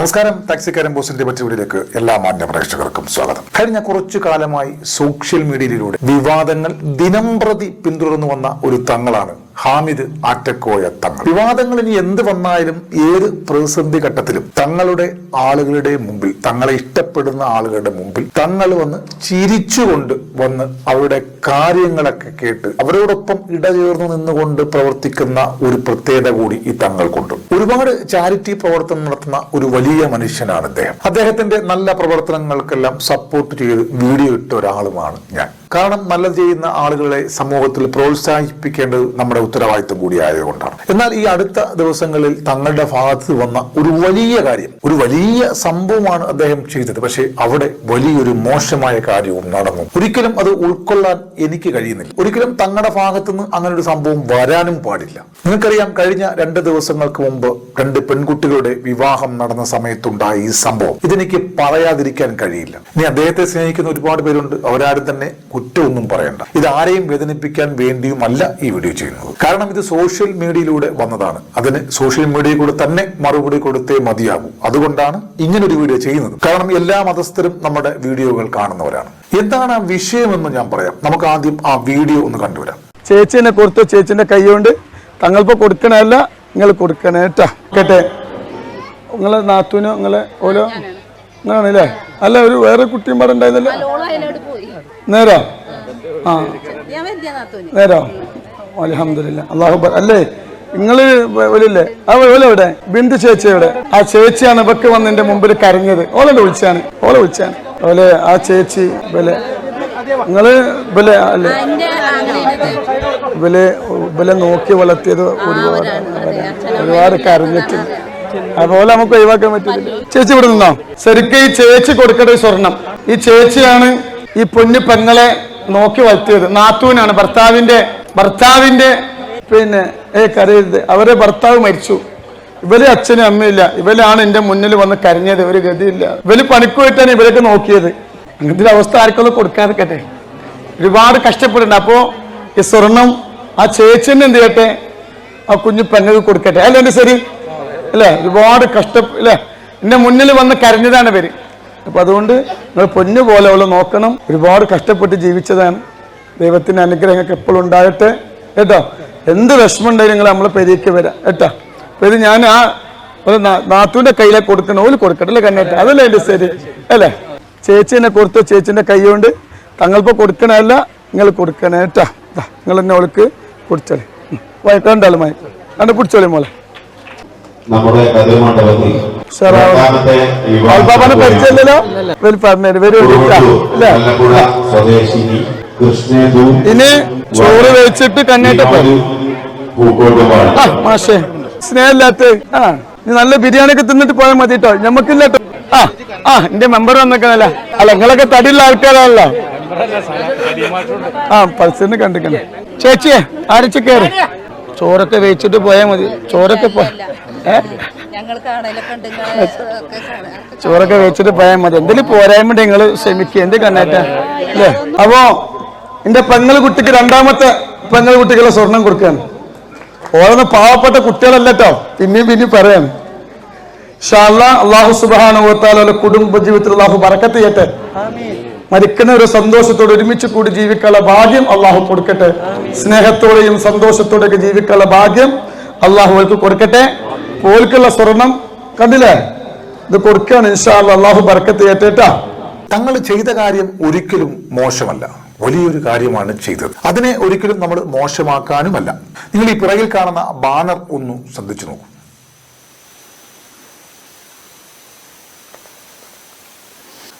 നമസ്കാരം. ടാക്സിക്കാരൻ ബോസിന്റെ പറ്റിയിലേക്ക് എല്ലാ മാന്യ പ്രേക്ഷകർക്കും സ്വാഗതം. കഴിഞ്ഞ കുറച്ചു കാലമായി സോഷ്യൽ മീഡിയയിലൂടെ വിവാദങ്ങൾ ദിനംപ്രതി പിന്തുടർന്നു വന്ന ഒരു തങ്ങളാണ് ഹാമിദ് ആറ്റക്കോയ തങ്ങൾ. വിവാദങ്ങൾ ഇനി എന്ത് വന്നാലും ഏത് പ്രതിസന്ധി ഘട്ടത്തിലും തങ്ങളുടെ ആളുകളുടെ മുമ്പിൽ തങ്ങളെ ഇഷ്ടപ്പെടുന്ന ആളുകളുടെ മുമ്പിൽ തങ്ങൾ വന്ന് ചിരിച്ചുകൊണ്ട് വന്ന് അവരുടെ കാര്യങ്ങളൊക്കെ കേട്ട് അവരോടൊപ്പം ഇടചേർന്ന് നിന്നുകൊണ്ട് പ്രവർത്തിക്കുന്ന ഒരു പ്രത്യേകത കൂടി ഈ തങ്ങൾക്കുണ്ട് ഒരുപാട് ചാരിറ്റി പ്രവർത്തനം നടത്തുന്ന ഒരു വലിയ മനുഷ്യനാണ് അദ്ദേഹം. അദ്ദേഹത്തിന്റെ നല്ല പ്രവർത്തനങ്ങൾക്കെല്ലാം സപ്പോർട്ട് ചെയ്ത് വീഡിയോ ഇട്ട ഒരാളുമാണ് ഞാൻ. കാരണം നല്ലത് ചെയ്യുന്ന ആളുകളെ സമൂഹത്തിൽ പ്രോത്സാഹിപ്പിക്കേണ്ടത് നമ്മുടെ ഉത്തരവാദിത്വം കൂടിയായതുകൊണ്ടാണ് എന്നാൽ ഈ അടുത്ത ദിവസങ്ങളിൽ തങ്ങളുടെ ഭാഗത്ത് വന്ന ഒരു വലിയ കാര്യം ഒരു വലിയ സംഭവമാണ് അദ്ദേഹം ചെയ്തത്. പക്ഷേ അവിടെ വലിയൊരു മോശമായ കാര്യവും നടന്നു. ഒരിക്കലും അത് ഉൾക്കൊള്ളാൻ എനിക്ക് കഴിയുന്നില്ല. ഒരിക്കലും തങ്ങളുടെ ഭാഗത്ത് നിന്ന് അങ്ങനെ ഒരു സംഭവം വരാനും പാടില്ല. നിങ്ങൾക്കറിയാം കഴിഞ്ഞ രണ്ട് ദിവസങ്ങൾക്ക് മുമ്പ് രണ്ട് പെൺകുട്ടികളുടെ വിവാഹം നടന്ന സമയത്തുണ്ടായ ഈ സംഭവം. ഇതെനിക്ക് പറയാതിരിക്കാൻ കഴിയില്ല. ഇനി അദ്ദേഹത്തെ സ്നേഹിക്കുന്ന ഒരുപാട് പേരുണ്ട്. അവരാരും തന്നെ കുറ്റമൊന്നും പറയണ്ട. ഇത് ആരെയും വേദനിപ്പിക്കാൻ വേണ്ടിയുമല്ല ഈ വീഡിയോ ചെയ്യുന്നത്. കാരണം ഇത് സോഷ്യൽ മീഡിയയിലൂടെ വന്നതാണ്. അതിന് സോഷ്യൽ മീഡിയയിൽ കൂടെ തന്നെ മറുപടി കൊടുത്തേ മതിയാകൂ. അതുകൊണ്ടാണ് ഇങ്ങനൊരു വീഡിയോ ചെയ്യുന്നത്. കാരണം എല്ലാ മതസ്ഥരും നമ്മുടെ വീഡിയോകൾ കാണുന്നവരാണ്. എന്താണ് ആ വിഷയമെന്ന് ഞാൻ പറയാം. നമുക്ക് ആദ്യം ആ വീഡിയോ ഒന്ന് കണ്ടുവരാം. ചേച്ചിനെ കൊടുത്തു ചേച്ചിന്റെ കൈ കൊണ്ട് തങ്ങളിപ്പോ കൊടുക്കണല്ല നിങ്ങൾ കൊടുക്കണേ കേട്ടാ? നിങ്ങളെ നാത്തൂനോ നിങ്ങളെ ഓലോ? അങ്ങനെയാണല്ലേ അല്ല ഒരു വേറെ കുട്ടിയും പാടെ നേരോ? ആ. നേരോ? അലഹമില്ല അള്ളാഹു അല്ലേ? നിങ്ങൾ ഒലില്ലേ ആ ഓല എവിടെ? ബിന്ദു ചേച്ചി എവിടെ? ആ ചേച്ചിയാണ് ഇവക്ക് വന്ന് എന്റെ മുമ്പിൽ കരഞ്ഞത്. ഓലോണ്ട് വിളിച്ചാണ്. ഓലെ വിളിച്ചാണ്. ഓലെ ആ ചേച്ചി ഇവലെ നിങ്ങൾ ഇവലെ അല്ലേ? ഇവലെ ഇവലെ നോക്കി വളർത്തിയത് ഒരുപാട് ഒരുപാട് കരഞ്ഞിട്ടുണ്ട് അതുപോലെ നമുക്ക് ഒഴിവാക്കാൻ പറ്റില്ല. ചേച്ചി ഇവിടെ നിന്നോ? ശരിക്കും ഈ ചേച്ചി കൊടുക്കേണ്ട ഒരു സ്വർണം. ഈ ചേച്ചിയാണ് ഈ പൊന്നു പെങ്ങളെ നോക്കി വളർത്തിയത്. നാത്തൂനാണ്. ഭർത്താവിന്റെ ഭർത്താവിന്റെ പിന്നെ ഏ കരയരുത്. അവരെ ഭർത്താവ് മരിച്ചു. ഇവർ അച്ഛനും അമ്മയില്ല ഇവരാണ് എന്റെ മുന്നിൽ വന്ന് കരഞ്ഞത്. ഒരു ഗതിയില്ല. ഇവർ പണിക്ക് പോയിട്ടാണ് ഇവരൊക്കെ നോക്കിയത്. അങ്ങനത്തെ അവസ്ഥ ആർക്കൊന്നും കൊടുക്കാതിരിക്കട്ടെ ഒരുപാട് കഷ്ടപ്പെടുന്നുണ്ട്. അപ്പോ ഈ സ്വർണം ആ ചേച്ചിന് എന്ത് ചെയ്യട്ടെ? ആ കുഞ്ഞു പെങ്ങൾക്ക് കൊടുക്കട്ടെ. അല്ല എന്റെ ശരി? അല്ലേ ഒരുപാട് കഷ്ട അല്ലേ? എന്റെ മുന്നിൽ വന്ന് കരഞ്ഞതാണ് ഇവർ. അപ്പൊ അതുകൊണ്ട് നിങ്ങൾ പൊന്നു പോലെ അവളെ നോക്കണം. ഒരുപാട് കഷ്ടപ്പെട്ട് ജീവിച്ചതാണ്. ദൈവത്തിന്റെ അനുഗ്രഹങ്ങൾക്ക് എപ്പോഴും ഉണ്ടാകട്ടെ. കേട്ടോ? എന്ത് വിഷമം ഉണ്ടെങ്കിലും നിങ്ങൾ നമ്മളെ പെരിയക്ക് വരാം. കേട്ടോ? പേര് ഇത് ഞാൻ ആ ഒരു നാ- നാത്തൂന്റെ കയ്യിലേക്ക് കൊടുക്കണം. ഓൽ കൊടുക്കട്ടെ അല്ലേ കണ്ണേറ്റ അതല്ലേ എന്റെ ശരി. അല്ലേ? ചേച്ചിനെ കൊടുത്തു. ചേച്ചിന്റെ കൈ കൊണ്ട് തങ്ങളിപ്പോ കൊടുക്കണല്ല നിങ്ങൾ കൊടുക്കണേ. കേട്ടാ? നിങ്ങൾ എന്നെ അവൾക്ക് കുടിച്ചോളെ. വയറ്റാണ്ടാലും മായി കണ്ട് പിടിച്ചോളി മോളെ. നമ്മുടെ വിവാഹ ബാബാനെ പരിചയമില്ലല്ലോ? അല്ലേ വല്ലപ്പുഴ ഇനി ചോറ് വെച്ചിട്ട് ആ മാഷേ. സ്നേഹമില്ലാത്ത ആ നീ നല്ല ബിരിയാണി ഒക്കെ തിന്നിട്ട് പോയാൽ മതി കേട്ടോ ഞമ്മക്കില്ല കേട്ടോ ആ ആ എന്റെ മെമ്പർ വന്നേക്കണല്ല. അല്ല നിങ്ങളൊക്കെ തടിയുള്ള ആൾക്കാരാണല്ലോ. ആ പൾസറിന് കണ്ടിക്കണേ. ചേച്ചിയെ ആരച്ചു കയറി? ചോറൊക്കെ വെച്ചിട്ട് പോയാൽ മതി. ചോറൊക്കെ പോ ഏ? ചോറൊക്കെ വെച്ചിട്ട് പോയാൽ മതി. എന്തെങ്കിലും പോരായ്മ നിങ്ങൾ ക്ഷമിക്കുക എന്ത് കണ്ണേറ്റ? അല്ലേ? അപ്പോ എന്റെ പെങ്ങൾ കുട്ടിക്ക് രണ്ടാമത്തെ പെങ്ങൾ കുട്ടിക്കുള്ള സ്വർണം കൊടുക്കുകയാണ്. ഓരോന്ന് പാവപ്പെട്ട കുട്ടികളല്ലോ പിന്നെയും പിന്നെയും പറയാണ്. ഷാള്ള അള്ളാഹു സുബാനുഭവത്താലെ കുടുംബ ജീവിതത്തിൽ അള്ളാഹു ബറക്കത്ത് ചെയ്യട്ടെ. മരിക്കുന്ന ഒരു സന്തോഷത്തോടെ ഒരുമിച്ച് കൂടി ജീവിക്കാനുള്ള ഭാഗ്യം അള്ളാഹു കൊടുക്കട്ടെ. സ്നേഹത്തോടെയും സന്തോഷത്തോടെയൊക്കെ ജീവിക്കാനുള്ള ഭാഗ്യം അള്ളാഹു അവർക്ക് കൊടുക്കട്ടെ. പോൽക്കുള്ള സ്വർണം കണ്ടില്ലേ? ഇത് കൊടുക്കുകയാണ്. അള്ളാഹു ബർക്കത്ത് ഏറ്റേറ്റാ തങ്ങൾ ചെയ്ത കാര്യം ഒരിക്കലും മോശമല്ല. വലിയൊരു കാര്യമാണ് ചെയ്തത്. അതിനെ ഒരിക്കലും നമ്മൾ മോശമാക്കാനുമല്ല. നിങ്ങൾ ഈ പിറകിൽ കാണുന്ന ബാനർ ഒന്ന് ശ്രദ്ധിച്ചു നോക്കൂ.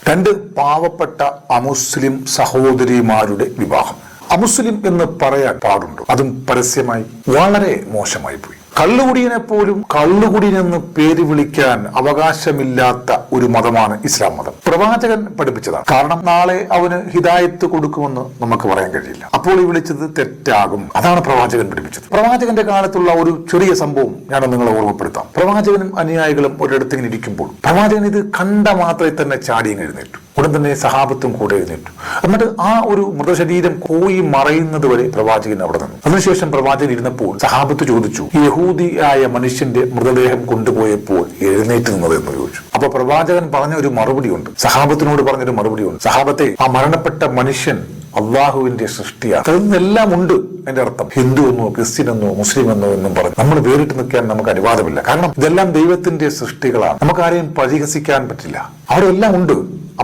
രണ്ട് പാവപ്പെട്ട അമുസ്ലിം സഹോദരിമാരുടെ വിവാഹം. അമുസ്ലിം എന്ന് പറയാൻ പാടുണ്ടോ? അതും പരസ്യമായി വളരെ മോശമായി പോയി. കള്ളുകുടിയനെ പോലും കള്ളുകുടിയെന്ന് പേര് വിളിക്കാൻ അവകാശമില്ലാത്ത ഒരു മതമാണ് ഇസ്ലാം മതം. പ്രവാചകൻ പഠിപ്പിച്ചതാണ്. കാരണം നാളെ അവന് ഹിദായത്ത് കൊടുക്കുമെന്ന് നമുക്ക് പറയാൻ കഴിയില്ല. അപ്പോൾ ഈ വിളിച്ചത് തെറ്റാകും. അതാണ് പ്രവാചകൻ പഠിപ്പിച്ചത്. പ്രവാചകന്റെ കാലത്തുള്ള ഒരു ചെറിയ സംഭവം ഞാൻ നിങ്ങളെ ഓർമ്മപ്പെടുത്താം. പ്രവാചകനും അനുയായികളും ഒരിടത്ത് ഇങ്ങനെ ഇരിക്കുമ്പോൾ പ്രവാചകൻ ഇത് കണ്ട മാത്രമേ തന്നെ ചാടിയും എഴുന്നേറ്റു. ഉടൻ തന്നെ സഹാബത്തും കൂടെ എഴുന്നേറ്റു. എന്നിട്ട് ആ ഒരു മൃതശരീരം കോയി മറയുന്നത് വരെ പ്രവാചകൻ അവിടെ നിന്നു. അതിനുശേഷം പ്രവാചകൻ ഇരുന്നപ്പോൾ സഹാബത്ത് ചോദിച്ചു യഹൂദിയായ മനുഷ്യന്റെ മൃതദേഹം കൊണ്ടുപോയപ്പോൾ എഴുന്നേറ്റ് നിന്നത് എന്ന് ചോദിച്ചു. അപ്പൊ പ്രവാചകൻ പറഞ്ഞ ഒരു മറുപടിയുണ്ട്. സഹാബത്തിനോട് പറഞ്ഞൊരു മറുപടിയുണ്ട്. സഹാബത്തെ ആ മരണപ്പെട്ട മനുഷ്യൻ അള്ളാഹുവിന്റെ സൃഷ്ടിയാണ്. അതെന്നെല്ലാം ഉണ്ട് എന്റെ അർത്ഥം. ഹിന്ദു എന്നോ ക്രിസ്ത്യൻ എന്നോ മുസ്ലിം എന്നോ എന്നും പറഞ്ഞു നമ്മൾ വേറിട്ട് നിൽക്കാൻ നമുക്ക് അനുവാദമില്ല. കാരണം ഇതെല്ലാം ദൈവത്തിന്റെ സൃഷ്ടികളാണ്. നമുക്ക് ആരെയും പരിഹസിക്കാൻ പറ്റില്ല. അവിടെ എല്ലാം ഉണ്ട്.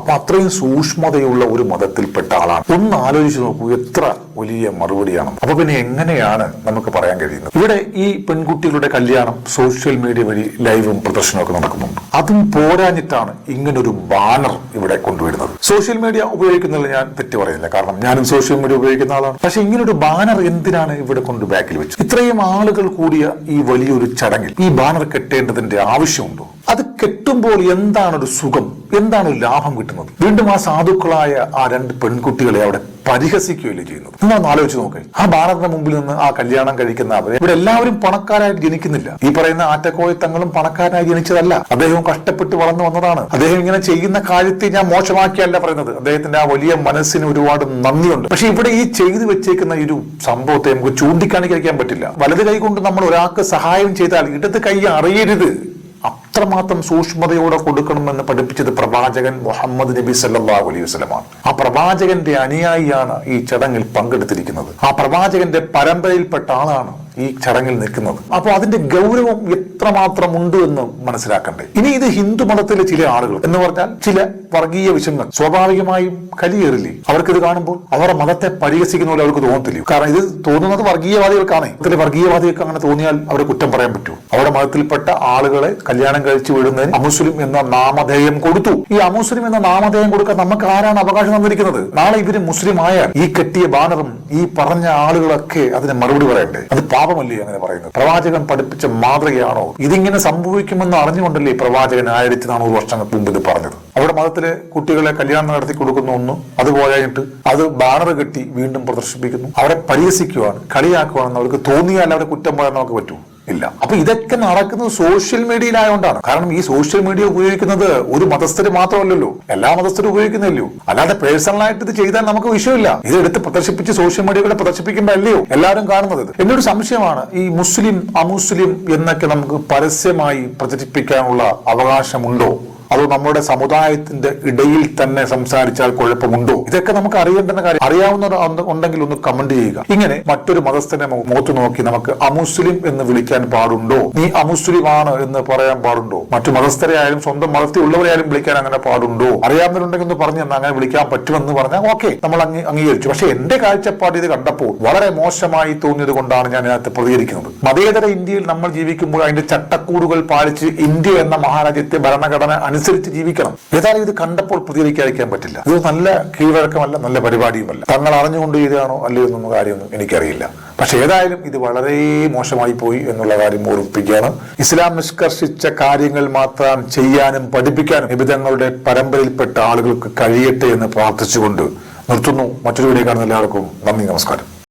അപ്പൊ അത്രയും സൂക്ഷ്മതയുള്ള ഒരു മതത്തിൽപ്പെട്ട ആളാണ്. ഒന്ന് ആലോചിച്ച് നോക്കൂ എത്ര വലിയ മറുപടിയാണ്. അപ്പൊ പിന്നെ എങ്ങനെയാണ് നമുക്ക് പറയാൻ കഴിയുന്നത്? ഇവിടെ ഈ പെൺകുട്ടികളുടെ കല്യാണം സോഷ്യൽ മീഡിയ വഴി ലൈവും പ്രദർശനമൊക്കെ നടക്കുന്നുണ്ട്. അതും പോരാഞ്ഞിട്ടാണ് ഇങ്ങനൊരു ബാനർ ഇവിടെ കൊണ്ടുവരുന്നത്. സോഷ്യൽ മീഡിയ ഉപയോഗിക്കുന്നതിൽ ഞാൻ തെറ്റ് പറയുന്നില്ല. കാരണം ഞാനും സോഷ്യൽ മീഡിയ ഉപയോഗിക്കുന്ന ആളാണ്. പക്ഷെ ഇങ്ങനൊരു ബാനർ എന്തിനാണ് ഇവിടെ കൊണ്ട് ബാക്കിൽ വെച്ചത്? ഇത്രയും ആളുകൾ കൂടിയ ഈ വലിയൊരു ചടങ്ങിൽ ഈ ബാനർ കെട്ടേണ്ടതിന്റെ ആവശ്യമുണ്ടോ? അത് കെട്ടുമ്പോൾ എന്താണ് ഒരു സുഖം? എന്താണ് ലാഭം കിട്ടുന്നത്? വീണ്ടും ആ സാധുക്കളായ ആ രണ്ട് പെൺകുട്ടികളെ അവിടെ പരിഹസിക്കുകയല്ലേ ചെയ്യുന്നത്? ഒന്ന് ആലോചിച്ച് നോക്കേ. ആ ഭാരതത്തിന് മുമ്പിൽ നിന്ന് ആ കല്യാണം കഴിക്കുന്ന അവരെ ഇവിടെ എല്ലാവരും പണക്കാരായിട്ട് ജനിക്കുന്നില്ല. ഈ പറയുന്ന ആറ്റക്കോയത്തങ്ങളും പണക്കാരായി ജനിച്ചതല്ല. അദ്ദേഹവും കഷ്ടപ്പെട്ട് വളർന്നു വന്നതാണ്. അദ്ദേഹം ഇങ്ങനെ ചെയ്യുന്ന കാര്യത്തെ ഞാൻ മോശമാക്കിയല്ല പറയുന്നത്. അദ്ദേഹത്തിന്റെ ആ വലിയ മനസ്സിന് ഒരുപാട് നന്ദിയുണ്ട്. പക്ഷെ ഇവിടെ ഈ ചെയ്തു വെച്ചേക്കുന്ന ഒരു സംഭവത്തെ നമുക്ക് ചൂണ്ടിക്കാണിക്കാൻ പറ്റില്ല. വലത് കൈ കൊണ്ട് നമ്മൾ ഒരാൾക്ക് സഹായം ചെയ്താൽ ഇടത് കൈ അറിയരുത്. അത്രമാത്രം സൂക്ഷ്മതയോടെ കൊടുക്കണമെന്ന് പഠിപ്പിച്ചത് പ്രവാചകൻ മുഹമ്മദ് നബി സല്ലല്ലാഹു അലൈഹി വസ്ലമാണ് ആ പ്രവാചകന്റെ അനുയായിയാണ് ഈ ചടങ്ങിൽ പങ്കെടുത്തിരിക്കുന്നത്. ആ പ്രവാചകന്റെ പരമ്പരയിൽപ്പെട്ട ആളാണ് ഈ ചടങ്ങിൽ നിൽക്കുന്നത്. അപ്പോൾ അതിന്റെ ഗൗരവം എത്രമാത്രം ഉണ്ട് എന്ന് മനസ്സിലാക്കണ്ടേ? ഇനി ഇത് ഹിന്ദു മതത്തിലെ ചില ആളുകൾ എന്ന് പറഞ്ഞാൽ ചില വർഗീയ വിഷയങ്ങൾ സ്വാഭാവികമായും കലിയേറില്ലേ അവർക്ക് ഇത് കാണുമ്പോൾ അവരുടെ മതത്തെ പരിഹസിക്കുന്ന പോലെ അവർക്ക് തോന്നത്തില്ല? കാരണം ഇത് തോന്നുന്നത് വർഗീയവാദികൾക്കാണ്. ഇതിലെ വർഗീയവാദികൾക്ക് അങ്ങനെ തോന്നിയാൽ അവരെ കുറ്റം പറയാൻ പറ്റൂ. അവരുടെ മതത്തിൽപ്പെട്ട ആളുകളെ കല്യാണം കഴിച്ചു വിടുന്നതിന് അമുസ്ലിം എന്ന നാമധേയം കൊടുത്തു. ഈ അമുസ്ലിം എന്ന നാമധേയം കൊടുക്കാൻ നമുക്ക് ആരാണ് അവകാശം തന്നിരിക്കുന്നത്? നാളെ ഇവർ മുസ്ലിം ആയാൽ ഈ കെട്ടിയ ബാനറും ഈ പറഞ്ഞ ആളുകളൊക്കെ അതിന് മറുപടി പറയണ്ടേ? അത് പാപമല്ലേ അങ്ങനെ പറയുന്നത്? പ്രവാചകൻ പഠിപ്പിച്ച മാതൃകയാണോ? ഇതിങ്ങനെ സംഭവിക്കുമെന്ന് അറിഞ്ഞുകൊണ്ടല്ലേ പ്രവാചകൻ ആയിരത്തി നാനൂറ് വർഷങ്ങൾക്ക് മുമ്പ് ഇത് പറഞ്ഞത്? അവിടെ മതത്തിലെ കുട്ടികളെ കല്യാണം നടത്തി കൊടുക്കുന്ന ഒന്ന് അത് പോയായിട്ട് അത് ബാനർ കെട്ടി വീണ്ടും പ്രദർശിപ്പിക്കുന്നു. അവരെ പരിഹസിക്കുവാണ് കളിയാക്കുവാണെന്ന് അവർക്ക് തോന്നിയാൽ അവരെ കുറ്റം പറയാൻ നമുക്ക് പറ്റൂ. ഇല്ല. അപ്പൊ ഇതൊക്കെ നടക്കുന്നത് സോഷ്യൽ മീഡിയയിലായോണ്ടാണ് കാരണം ഈ സോഷ്യൽ മീഡിയ ഉപയോഗിക്കുന്നത് ഒരു മതസ്ഥര് മാത്രമല്ലല്ലോ. എല്ലാ മതസ്ഥരും ഉപയോഗിക്കുന്നില്ലയോ അല്ലാതെ പേഴ്സണലായിട്ട് ഇത് ചെയ്താൽ നമുക്ക് വിഷയമില്ല. ഇത് എടുത്ത് പ്രദർശിപ്പിച്ച് സോഷ്യൽ മീഡിയകളെ പ്രദർശിപ്പിക്കുമ്പോൾ അല്ലയോ എല്ലാവരും കാണുന്നത്. എന്നൊരു സംശയമാണ് ഈ മുസ്ലിം അമുസ്ലിം എന്നൊക്കെ നമുക്ക് പരസ്യമായി പ്രചരിപ്പിക്കാനുള്ള അവകാശമുണ്ടോ? അതോ നമ്മുടെ സമുദായത്തിന്റെ ഇടയിൽ തന്നെ സംസാരിച്ചാൽ കുഴപ്പമുണ്ടോ? ഇതൊക്കെ നമുക്ക് അറിയേണ്ടുന്ന കാര്യം. അറിയാവുന്ന ഉണ്ടെങ്കിൽ ഒന്ന് കമന്റ് ചെയ്യുക. ഇങ്ങനെ മറ്റൊരു മതസ്ഥനെ മുഖത്ത് നോക്കി നമുക്ക് അമുസ്ലിം എന്ന് വിളിക്കാൻ പാടുണ്ടോ? നീ അമുസ്ലിം ആണ് എന്ന് പറയാൻ പാടുണ്ടോ? മറ്റു മതസ്ഥരെ ആയാലും സ്വന്തം മതത്തിൽ ഉള്ളവരെയായാലും വിളിക്കാൻ അങ്ങനെ പാടുണ്ടോ? അറിയാവുന്നവരുണ്ടെങ്കിൽ ഒന്ന് പറഞ്ഞു അങ്ങനെ വിളിക്കാൻ പറ്റുമെന്ന് പറഞ്ഞാൽ ഓക്കെ നമ്മൾ അങ്ങ് അംഗീകരിച്ചു. പക്ഷെ എന്റെ കാഴ്ചപ്പാട് ഇത് കണ്ടപ്പോൾ വളരെ മോശമായി തോന്നിയത് കൊണ്ടാണ് ഞാൻ ഇതിനകത്ത് പ്രതികരിക്കുന്നത്. മതേതര ഇന്ത്യയിൽ നമ്മൾ ജീവിക്കുമ്പോൾ അതിന്റെ ചട്ടക്കൂടുകൾ പാലിച്ച് ഇന്ത്യ എന്ന മഹാരാജ്യത്തെ ഭരണഘടന അനുസരിച്ച് ജീവിക്കണം. ഏതായാലും ഇത് കണ്ടപ്പോൾ പ്രതികരിക്കാതിരിക്കാൻ പറ്റില്ല. ഇത് നല്ല കീഴ്വഴക്കമല്ല നല്ല പരിപാടിയുമല്ല. തങ്ങൾ അറിഞ്ഞുകൊണ്ട് ചെയ്തതാണോ അല്ലയോ എന്നൊന്നും കാര്യമൊന്നും എനിക്കറിയില്ല. പക്ഷെ ഏതായാലും ഇത് വളരെ മോശമായി പോയി എന്നുള്ള കാര്യം ഓർമ്മിപ്പിക്കുകയാണ്. ഇസ്ലാം നിഷ്കർഷിച്ച കാര്യങ്ങൾ മാത്രം ചെയ്യാനും പഠിപ്പിക്കാനും നിബിധങ്ങളുടെ പരമ്പരയിൽപ്പെട്ട ആളുകൾക്ക് കഴിയട്ടെ എന്ന് പ്രാർത്ഥിച്ചുകൊണ്ട് നിർത്തുന്നു. മറ്റൊരു വീഡിയോ കാണുന്ന എല്ലാവർക്കും നന്ദി നമസ്കാരം.